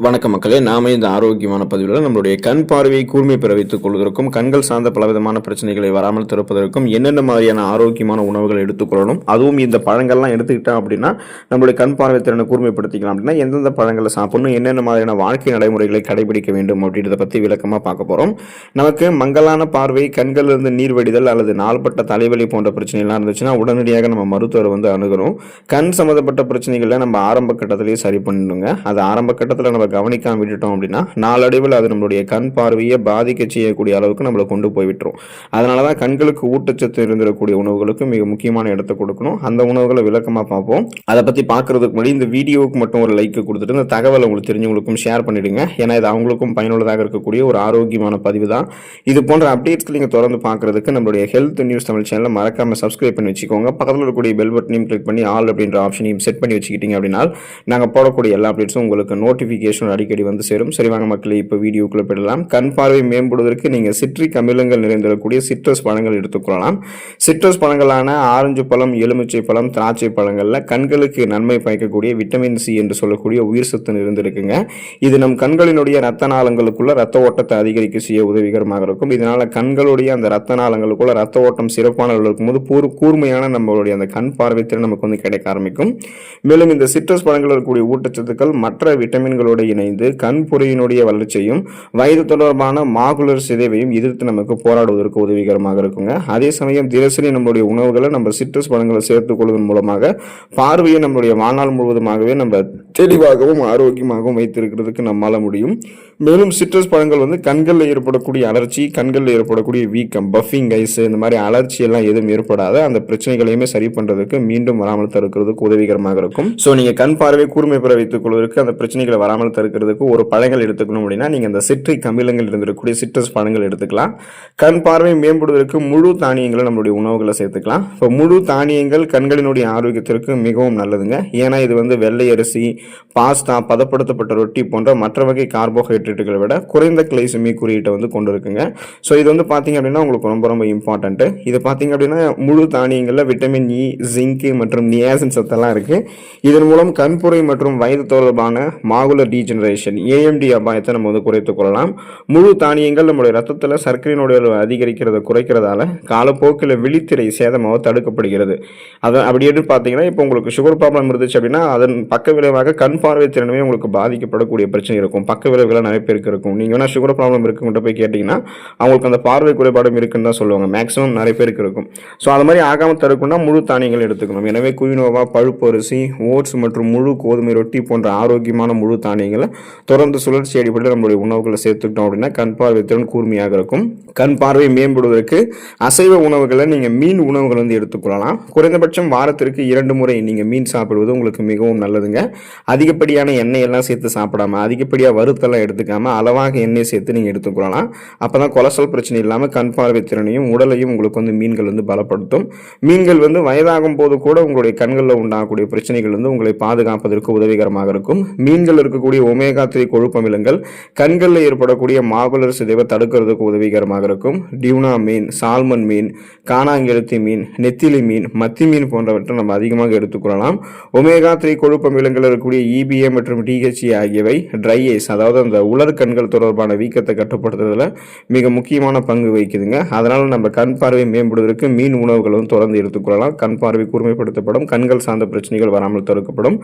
வணக்க மக்களே நாம இந்த ஆரோக்கியமான பதிவில் நம்மளுடைய கண் பார்வையை கூர்மை பெற வைத்துக் கொள்வதற்கும் கண்கள் சார்ந்த பலவிதமான பிரச்சனைகளை வராமல் திறப்பதற்கும் என்னென்ன மாதிரியான ஆரோக்கியமான உணவுகள் எடுத்துக்கொள்ளணும் அதுவும் இந்த பழங்கள்லாம் எடுத்துக்கிட்டோம் அப்படின்னா நம்மளுடைய கண் பார்வை திறனை கூர்மைப்படுத்திக்கலாம் அப்படின்னா எந்தெந்த பழங்களை சாப்பிடணும் என்னென்ன மாதிரியான வாழ்க்கை நடைமுறைகளை கடைபிடிக்க வேண்டும் அப்படின்றத பற்றி விளக்கமாக பார்க்க போகிறோம் நமக்கு மங்கலான பார்வை கண்களிலிருந்து நீர் வடிதல் அல்லது நாள்பட்ட தலைவலி போன்ற பிரச்சனைகள்லாம் இருந்துச்சுன்னா உடனடியாக நம்ம மருத்துவரை வந்து அணுகணும். கண் சம்மந்தப்பட்ட பிரச்சனைகளை நம்ம ஆரம்ப கட்டத்திலேயே சரி பண்ணிடுங்க. அது ஆரம்ப கட்டத்தில் நம்ம கவனிக்காமல் விட்டுட்டோம் அப்படின்னா நாளடைவில் அது நம்மளுடைய கண் பார்வையை பாதிக்க செய்யக்கூடிய அளவுக்கு நம்மளை கொண்டு போய் விட்டுரும். அதனால தான் கண்களுக்கு ஊட்டச்சத்து இருந்திடக்கூடிய உணவுகளுக்கு மிக முக்கியமான இடத்தை கொடுக்கணும். அந்த உணவுகளை விளக்கமாக பார்ப்போம். அதை பற்றி பார்க்கறதுக்கு முன்னாடி இந்த வீடியோவுக்கு மட்டும் ஒரு லைக் கொடுத்துட்டு இந்த தகவலை உங்களுக்கு தெரிஞ்சவங்களுக்கும் ஷேர் பண்ணிடுங்க. ஏன்னா இது அவங்களுக்கும் பயனுள்ளதாக இருக்கக்கூடிய ஒரு ஆரோக்கியமான பதிவு தான். இது போன்ற அப்டேட்ஸ்க்கு நீங்கள் தொடர்ந்து பார்க்குறதுக்கு நம்மளுடைய ஹெல்த் நியூஸ் தமிழ் சேனலை மறக்காமல் சப்ஸ்கிரைப் பண்ணி வச்சுக்கோங்க. பக்கத்தில் இருக்கக்கூடிய பெல் பட்டனையும் கிளிக் பண்ணி ஆல் அப்படின்ற ஆப்ஷனையும் செட் பண்ணி வச்சுக்கிட்டீங்க அப்படின்னா நாங்கள் போடக்கூடிய எல்லா அப்டேட்ஸும் உங்களுக்கு நோட்டிஃபிகேஷன் அடிக்கடி வந்து சேரும். சரி வாங்க இப்போ வீடியோக்குள்ளே போயிடலாம். கண் பார்வை மேம்படுவதற்கு நீங்கள் சிட்ரிக் அமிலங்கள் நிறைந்திருக்கக்கூடிய சிட்ரஸ் பழங்கள் எடுத்துக்கொள்ளலாம் சிட்ரஸ் பழங்களான ஆரஞ்சு பழம் எலுமிச்சை பழம் திராட்சை பழங்களில் கண்களுக்கு நன்மை பயக்கக்கூடிய விட்டமின் சி என்று சொல்லக்கூடிய உயிர் சத்து நிறைந்திருக்குங்க. இது நம் கண்களினுடைய ரத்த நாளங்களுக்குள்ள ரத்த ஓட்டத்தை அதிகரிக்க செய்ய உதவிகரமாக இருக்கும். இதனால கண்களுடைய அந்த ரத்த நாளங்களுக்குள்ள ரத்த ஓட்டம் சிறப்பான இருக்கும் இருக்கும்போது பூர் கூர்மையான நம்மளுடைய அந்த கண் பார்வை திறன் நமக்கு வந்து கிடைக்க ஆரம்பிக்கும். மேலும் இந்த சிட்ரஸ் பழங்கள் இருக்கக்கூடிய ஊட்டச்சத்துக்கள் மற்ற விட்டமின்களுடைய இணைந்து கண் பொறியினுடைய வளர்ச்சியையும் வயது தொடர்பான மாகுலர் சிதைவையும் எதிர்த்து நமக்கு போராடுவதற்கு உதவிகரமாக இருக்குங்க. அதே சமயம் தினசரி நம்மளுடைய உணவுகளை நம்ம சிட்ரஸ் பழங்களை சேர்த்துக் கொள்வதன் மூலமாக பார்வையை நம்மளுடைய வாழ்நாள் முழுவதுமாகவே நம்ம தெளிவாகவும் ஆரோக்கியமாகவும் வைத்திருக்கிறதுக்கு நம்மால முடியும். மேலும் சிட்ரஸ் பழங்கள் வந்து கண்களில் ஏற்படக்கூடிய அலர்ச்சி கண்களில் ஏற்படக்கூடிய வீக்கம் பஃபிங் ஐஸ் இந்த மாதிரி அலர்ச்சி எல்லாம் எதுவும் ஏற்படாத அந்த பிரச்சனைகளையுமே சரி பண்ணுறதுக்கு மீண்டும் வராமல் தடுக்கிறதுக்கு உதவிகரமாக இருக்கும். ஸோ நீங்க கண் பார்வை கூர்மை பெற வைத்துக் கொள்வதற்கு அந்த பிரச்சனைகளை வராமல் தடுக்கிறதுக்கு ஒரு பழங்கள் எடுத்துக்கணும் அப்படின்னா நீங்கள் அந்த சிட்ரிக் அமிலங்கள் இருந்திருக்கக்கூடிய சிட்ரஸ் பழங்கள் எடுத்துக்கலாம். கண் பார்வை மேம்படுவதற்கு முழு தானியங்களை நம்மளுடைய உணவுகளை சேர்த்துக்கலாம். இப்போ முழு தானியங்கள் கண்களினுடைய ஆரோக்கியத்திற்கு மிகவும் நல்லதுங்க. ஏன்னா இது வந்து வெள்ளை அரிசி பாஸ்தா பதப்படுத்தப்பட்ட ரொட்டி போன்ற மற்ற வகை கார்போஹைட்ரேட்டுகளை விட குறைந்த கிளைசமி குறியீட்டை வந்து கொண்டு இருக்குங்க ஸோ இது வந்து பார்த்தீங்க அப்படின்னா உங்களுக்கு ரொம்ப ரொம்ப இம்பார்ட்டன்ட்டு இது பார்த்தீங்க அப்படின்னா முழு தானியங்களில் விட்டமின் இ e, ஜிங்கு மற்றும் நியாசின் சத்தெல்லாம் இருக்குது இதன் மூலம் கண்புரை மற்றும் வயது தொடர்பான மாகுலர் டீஜெனரேஷன் ஏஎம்டி அபாயத்தை நம்ம வந்து குறைத்து கொள்ளலாம். முழு தானியங்கள் நம்முடைய ரத்தத்தில் சர்க்கரையினுடைய அளவு அதிகரிக்கிறத குறைக்கிறதால காலப்போக்கில் விழித்திரை சேதமாக தடுக்கப்படுகிறது. அதை அப்படி எடுத்து பார்த்தீங்கன்னா இப்போ உங்களுக்கு சுகர் ப்ராப்ளம் இருந்துச்சு அப்படின்னா அதன் பக்க விளைவாக கண் பார்வை திறனுமே உங்களுக்கு பாதிக்கப்படக்கூடிய பிரச்சனை இருக்கும். பக்க விளைவுகள் நிறைய பேருக்கு இருக்கும். நீங்கள் வேணால் சுகர் ப்ராப்ளம் இருக்குங்கிட்ட போய் கேட்டிங்கன்னா அவங்களுக்கு அந்த பார்வை குறைபாடும் இருக்குன்னு தான் சொல்லுவாங்க. மேக்ஸிமம் நிறைய பேருக்கு இருக்கும். ஸோ அது மாதிரி ஆகாமல் தடுக்கணும்னா முழு தானியங்கள் எடுத்துக்கணும். எனவே குயினோவா பழுப்பு அரிசி ஓட்ஸ் மற்றும் முழு கோதுமை ரொட்டி போன்ற ஆரோக்கியமான முழு தானியங்கள் தொடர்ந்து சுழற்சி அடிப்படையில் நம்மளுடைய உணவுகளை சேர்த்துக்கிட்டோம் அப்படின்னா கண் பார்வை திறன் கூர்மையாக இருக்கும். கண் பார்வை மேம்படுவதற்கு அசைவ உணவுகளை நீங்கள் மீன் உணவுகள் வந்து எடுத்துக்கொள்ளலாம் குறைந்தபட்சம் வாரத்திற்கு இரண்டு முறை நீங்கள் மீன் சாப்பிடுவது உங்களுக்கு மிகவும் நல்லதுங்க. அதிகப்படியான எண்ணெய் எல்லாம் சேர்த்து சாப்பிடாம அதிகப்படியாக வறுத்தெல்லாம் எடுத்துக்காமல் அளவாக எண்ணெய் சேர்த்து நீங்கள் எடுத்துக்கொள்ளலாம் அப்போ தான் கொலஸ்ட்ரால் பிரச்சனை இல்லாமல் கண் பார்வை திறனையும் உடலையும் உங்களுக்கு வந்து மீன்கள் வந்து பலப்படுத்தும். மீன்கள் வந்து வயதாகும் போது கூட உங்களுடைய கண்களில் உண்டாகக்கூடிய பிரச்சனைகள் வந்து உங்களை பாதுகாப்பதற்கு உதவிகரமாக இருக்கும். மீன்கள் இருக்கக்கூடிய ஒமேகா த்ரீ கொழுப்பமிலங்கள். கண்களில் ஏற்படக்கூடிய மாகுலர் சிதைவை தடுக்கிறதுக்கு உதவிகரமாக இருக்கும். டியூனா மீன் சால்மன் மீன் காணாங்கெழுத்தி மீன் நெத்திலி மீன் மத்தி மீன் போன்றவற்றை நம்ம அதிகமாக எடுத்துக்கொள்ளலாம் ஒமேகா த்ரீ கொழுப்பமிலங்கள் இருக்கக்கூடிய இபிஏ மற்றும் டிஹெச்இ ஆகியவை ட்ரை ஐஸ் அதாவது அந்த உலர் கண்கள் தொடர்பான வீக்கத்தை கட்டுப்படுத்துறதுல மிக முக்கியமான பங்கு வகிக்குதுங்க. அதனால் நம்ம கண் பார்வை மேம்படுவதற்கு மீன் உணவுகளும் தொடர்ந்து எடுத்துக்கொள்ளலாம் கண் பார்வை கூர்மைப்படுத்தப்படும். கண்கள் சார்ந்த பிரச்சனைகள் வராமல் தடுக்கப்படும்.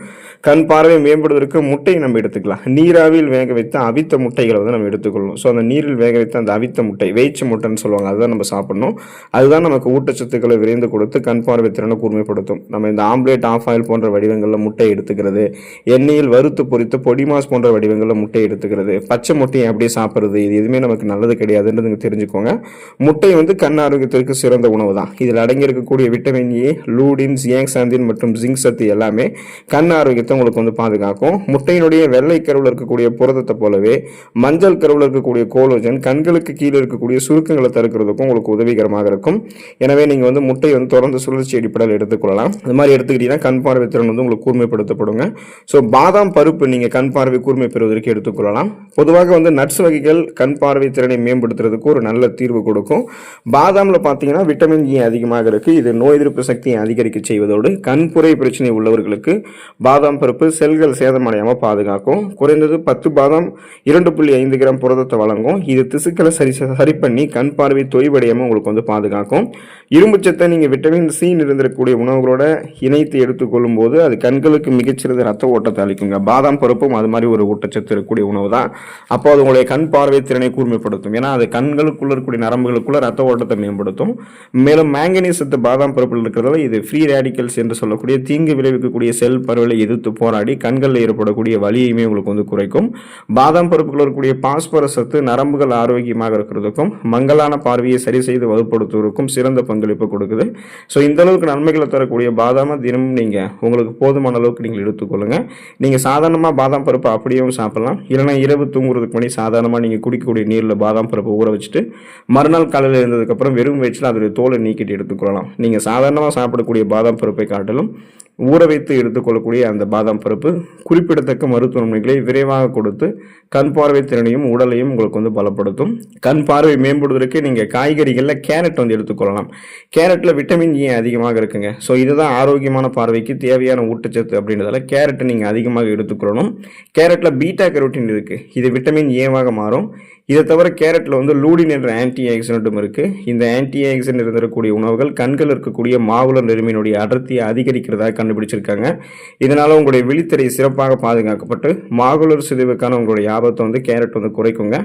கண் பார்வை மேம்படுவதற்கு முட்டை நம்ம எடுத்துக்கலாம் நீராவியில் வேக வைத்த அவித்த முட்டைகளை வந்து நம்ம எடுத்துக்கொள்ளணும். ஸோ அந்த நீரில் வேக வைத்த அந்த அவித்த முட்டை வேய்ச்ச முட்டைன்னு சொல்லுவாங்க. அதுதான் நம்ம சாப்பிடணும். அதுதான் நமக்கு ஊட்டச்சத்துக்களை விரைந்து கொடுத்து கண் பார்வை திறனை கூர்மைப்படுத்தும். நம்ம இந்த ஆம்லேட் ஆஃப் ஆயில் போன்ற வடிவங்களில் முட்டை எடுத்துக்கிறது. எண்ணெயில் வறுத்து பொரித்து பொடிமாஸ் போன்ற வடிவங்களில் முட்டை எடுத்துக்கிறது. பச்சை முட்டையை அப்படியே சாப்பிட்றது இது எதுவுமே நமக்கு நல்லது கிடையாதுன்றது தெரிஞ்சுக்கோங்க. முட்டை வந்து கண் ஆரோக்கியத்திற்கு சிறந்த உணவு தான். இதில் அடங்கியிருக்கக்கூடிய விட்டமின் ஏ லூடின் ஜியாங்சாந்தின் மற்றும் ஜிங்க் சத்து எல்லாமே கண் ஆரோக்கியத்தை உங்களுக்கு வந்து பாதுகாக்கும். முட்டையினுடைய வெள்ளை கருவில் இருக்கக்கூடிய புரதத்தை போலவே மஞ்சள் கருவில் இருக்கக்கூடிய கோலோஜன் கண்களுக்கு கீழே இருக்கக்கூடிய சுருக்கங்களை தடுக்கிறதுக்கும் உங்களுக்கு உதவிகரமாக இருக்கும். எனவே நீங்கள் வந்து முட்டை வந்து தொடர்ந்து சுழற்சி அடிப்படையில் எடுத்துக்கொள்ளலாம். இந்த மாதிரி எடுத்துக்கிட்டீங்கன்னா கண் பார்வை திறன் வந்து உங்களுக்கு கூர்மைப்படுத்தப்படுங்க. ஸோ பாதாம் பருப்பு நீங்கள் கண் பார்வை கூர்மை பெறுவதற்கு எடுத்துக்கொள்ளலாம். பொதுவாக வந்து நட்ஸ் வகைகள் கண் பார்வை திறனை மேம்படுத்துறதுக்கு ஒரு நல்ல தீர்வு கொடுக்கும். பாதாமில் பார்த்தீங்கன்னா விட்டமின் இ அதிகமாக இருக்குது இது நோய் எதிர்ப்பு சக்தியை அதிகரிக்க செய்வதோடு கண்புரை பிரச்சனை உள்ளவர்களுக்கு பாதாம் பருப்பு செல்கள் சேதமடையாமல் பாதுகாக்கும். வழங்கும். குறைந்தது பத்து பாதாம் இரண்டு புள்ளி ஐந்து கிராம் புரதத்தை வழங்கும். இது திசுக்களை சரி சரி பண்ணி கண் பார்வை தொய்வடையாமல் உங்களுக்கு வந்து பாதுகாக்கும். இரும்புச்சத்தை நீங்கள் விட்டமின் சி இருந்திருக்கக்கூடிய உணவுகளோட இணைத்து எடுத்துக்கொள்ளும் போது அது கண்களுக்கு மிகச்சிறந்த ரத்த ஓட்டத்தை அளிக்குங்க. பாதாம் பருப்பும் அது மாதிரி ஒரு ஊட்டச்சத்து இருக்கக்கூடிய உணவு தான் அப்போ அது உங்களுடைய கண் பார்வை திறனை கூர்மைப்படுத்தும். ஏன்னா அது கண்களுக்குள்ள இருக்கக்கூடிய நரம்புகளுக்குள்ள ரத்த ஓட்டத்தை மேம்படுத்தும். மேலும் மேங்கனீஸ் சத்து பாதாம் பருப்பில் இருக்கிறதால இது ஃப்ரீ ரேடிக்கல்ஸ் என்று சொல்லக்கூடிய தீங்கு விளைவிக்கக்கூடிய செல் பரவலை எதிர்த்து போராடி கண்களில் ஏற்படக்கூடிய வலியுமே உங்களுக்கு வந்து குறைக்கும். பாதாம் பருப்புகள் இருக்கக்கூடிய பாஸ்பரஸ் சத்து நரம்புகள் ஆரோக்கியமாக இருக்கிறதுக்கும் மங்கலான பார்வையை சரி செய்து வலுப்படுத்துவதற்கும் சிறந்த பங்களிப்பு கொடுக்குது. ஸோ இந்த அளவுக்கு நன்மைகளை தரக்கூடிய பாதாமை தினமும் நீங்கள் உங்களுக்கு போதுமான அளவுக்கு நீங்கள் எடுத்துக்கொள்ளுங்க. நீங்கள் சாதாரணமாக பாதாம் பருப்பு அப்படியும் சாப்பிடலாம். இல்லைன்னா இரவு தூங்குறதுக்கு முன்னாடி சாதாரணமாக நீங்கள் குடிக்கக்கூடிய நீரில் பாதாம் பருப்பு ஊற வச்சுட்டு மறுநாள் காலையில் இருந்ததுக்கப்புறம் வெறும் வயிற்றில் அதோடைய தோலை நீக்கிட்டு எடுத்துக்கொள்ளலாம். நீங்கள் சாதாரணமாக சாப்பிடக்கூடிய பாதாம் பருப்பை காட்டிலும் ஊற வைத்து எடுத்துக்கொள்ளக்கூடிய அந்த பாதாம் பருப்பு குறிப்பிடத்தக்க மருத்துவ நன்மைகளை விரைவாக கொடுத்து கண் பார்வை திறனையும் உடலையும் உங்களுக்கு வந்து பலப்படுத்தும். கண் பார்வை மேம்படுவதற்கு நீங்கள் காய்கறிகளில் கேரட் வந்து எடுத்துக்கொள்ளலாம். கேரட்டில் விட்டமின் ஏ அதிகமாக இருக்குங்க. ஸோ இதுதான் ஆரோக்கியமான பார்வைக்கு தேவையான ஊட்டச்சத்து அப்படின்றதால கேரட்டை நீங்கள் அதிகமாக எடுத்துக்கொள்ளணும். கேரட்டில் பீட்டா கரோட்டின் இருக்குது இது விட்டமின் ஏவாக மாறும். இதை தவிர கேரட்டில் வந்து லூடின் என்ற ஆன்டி ஆக்சிடென்ட்டும் இருக்குது இந்த ஆன்டி ஆக்சிடென்ட் இருந்திருக்கக்கூடிய உணவுகள் கண்கள் இருக்கக்கூடிய மாவுள நெருமையினுடைய அடர்த்தியை அதிகரிக்கிறதாக கண்டுபிடிச்சிருக்காங்க. இதனால் உங்களுடைய விழித்திரை சிறப்பாக பாதுகாக்கப்பட்டு மாகுலர் சிதைவுக்கான உங்களுடைய ஆபத்தை வந்து கேரட் வந்து குறைக்குங்க.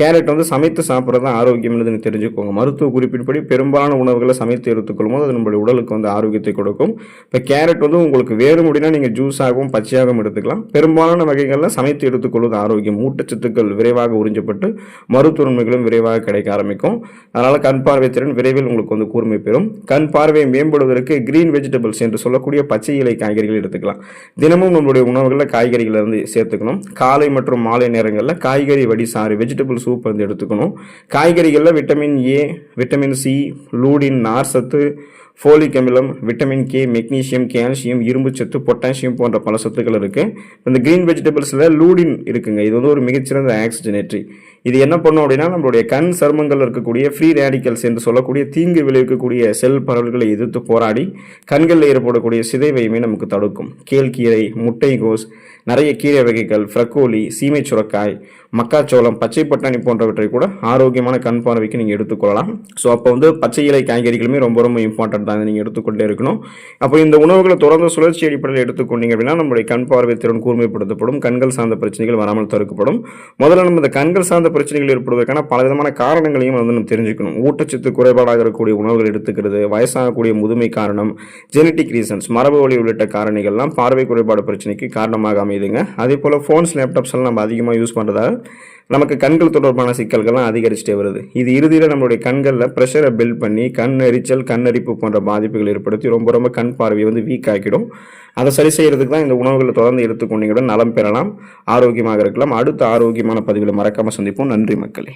கேரட் வந்து சமைத்து சாப்பிட்றது தான் ஆரோக்கியம்னு தெரிஞ்சுக்கோங்க. மருத்துவ குறிப்பின்படி பெரும்பாலான உணவுகளை சமைத்து எடுத்துக்கொள்ளும் போது அது நம்மளுடைய உடலுக்கு வந்து ஆரோக்கியத்தை கொடுக்கும். இப்போ கேரட் வந்து உங்களுக்கு வேறு முடினா நீங்கள் ஜூஸாகவும் பச்சையாகவும் எடுத்துக்கலாம். பெரும்பாலான வகைகளில் சமைத்து எடுத்துக்கொள்வது ஆரோக்கியம். ஊட்டச்சத்துக்கள் விரைவாக உறிஞ்சப்பட்டு மருத்துவன்மைகளும் விரைவாக கிடைக்க ஆரம்பிக்கும். அதனால் கண் பார்வை திறன் விரைவில் உங்களுக்கு வந்து கூர்மை பெறும். கண் பார்வையை மேம்படுவதற்கு கிரீன் வெஜிடபிள்ஸ் என்று சொல்லக்கூடிய பச்சை இலை காய்கறிகள் எடுத்துக்கலாம். தினமும் நம்மளுடைய உணவுகளில் காய்கறிகள் வந்து சேர்த்துக்கணும். காலை மற்றும் மாலை நேரங்களில் காய்கறி வடி சாறு வெஜிடபிள் சூப் வந்து எடுத்துக்கணும். காய்கறிகளில் vitamin A vitamin C lutein நார் சத்து ஃபோலிக் அமிலம் விட்டமின் கே மெக்னீஷியம் கால்சியம் இரும்புச்சத்து பொட்டாசியம் போன்ற பல சத்துக்கள் இருக்குது இந்த க்ரீன் வெஜிடபிள்ஸில் லூடின் இருக்குங்க. இது வந்து ஒரு மிகச்சிறந்த ஆக்சிஜனேட்ரி இது என்ன பண்ணும் அப்படின்னா நம்மளுடைய கண் சருமங்கள் இருக்கக்கூடிய ஃப்ரீ ரேடிக்கல்ஸ் என்று சொல்லக்கூடிய தீங்கு விளைவிக்கக்கூடிய செல் பரவல்களை எதிர்த்து போராடி கண்களில் ஏற்படக்கூடிய சிதைவையுமே நமக்கு தடுக்கும். கேழ்கீரை முட்டைகோஸ் நிறைய கீரை வகைகள் ஃப்ரக்கோலி சீமை சுரக்காய் மக்காச்சோளம் பச்சை பட்டாணி போன்றவற்றை கூட ஆரோக்கியமான கண் பார்வைக்கு நீங்கள் எடுத்துக்கொள்ளலாம். ஸோ அப்போ வந்து பச்சை இலை காய்கறிகளுமே ரொம்ப ரொம்ப இம்பார்ட்டன்ட் தான் நீங்கள் எடுத்துக்கொண்டே இருக்கணும். அப்போ இந்த உணவுகளை தொடர்ந்து சுழற்சி அடிப்படையில் எடுத்துக்கொண்டீங்க அப்படின்னா நம்மளுடைய கண் பார்வை திறன் கூர்மைப்படுத்தப்படும் கண்கள் சார்ந்த பிரச்சனைகள் வராமல் தடுக்கப்படும். முதல்ல நம்ம இந்த கண்கள் சார்ந்த பிரச்சனைகள் ஏற்படுவதற்கான பல விதமான காரணங்களையும் வந்து நம்ம தெரிஞ்சுக்கணும். ஊட்டச்சத்து குறைபாடாக இருக்கக்கூடிய உணவுகள் எடுத்துக்கிறது வயசாகக்கூடிய முதுமை காரணம் ஜெனட்டிக் ரீசன்ஸ் மரபு வழி உள்ளிட்ட காரணிகள்லாம் பார்வை குறைபாடு பிரச்சனைக்கு காரணமாக அமையுதுங்க. அதே போல் ஃபோன்ஸ் லேப்டாப்ஸ் எல்லாம் நம்ம அதிகமாக யூஸ் பண்ணுறதால் நமக்கு கண்கள் தொடர்பான சிக்கல்கள்லாம் அதிகரிச்சுட்டே வருது. இது இறுதியில் நம்மளுடைய கண்களில் ப்ரெஷரை பில்ட் பண்ணி கண் எரிச்சல் கண்ணரிப்பு போன்ற பாதிப்புகள் ஏற்படுத்தி ரொம்ப ரொம்ப கண் பார்வையை வந்து வீக் ஆக்கிடும். அதை சரி செய்கிறதுக்கு தான் இந்த உணவுகளை தொடர்ந்து எடுத்துக்கொண்டீங்க நலம் பெறலாம். ஆரோக்கியமாக இருக்கலாம். அடுத்த ஆரோக்கியமான பதிவில் மறக்காமல் சந்திப்போம். நன்றி மக்களே.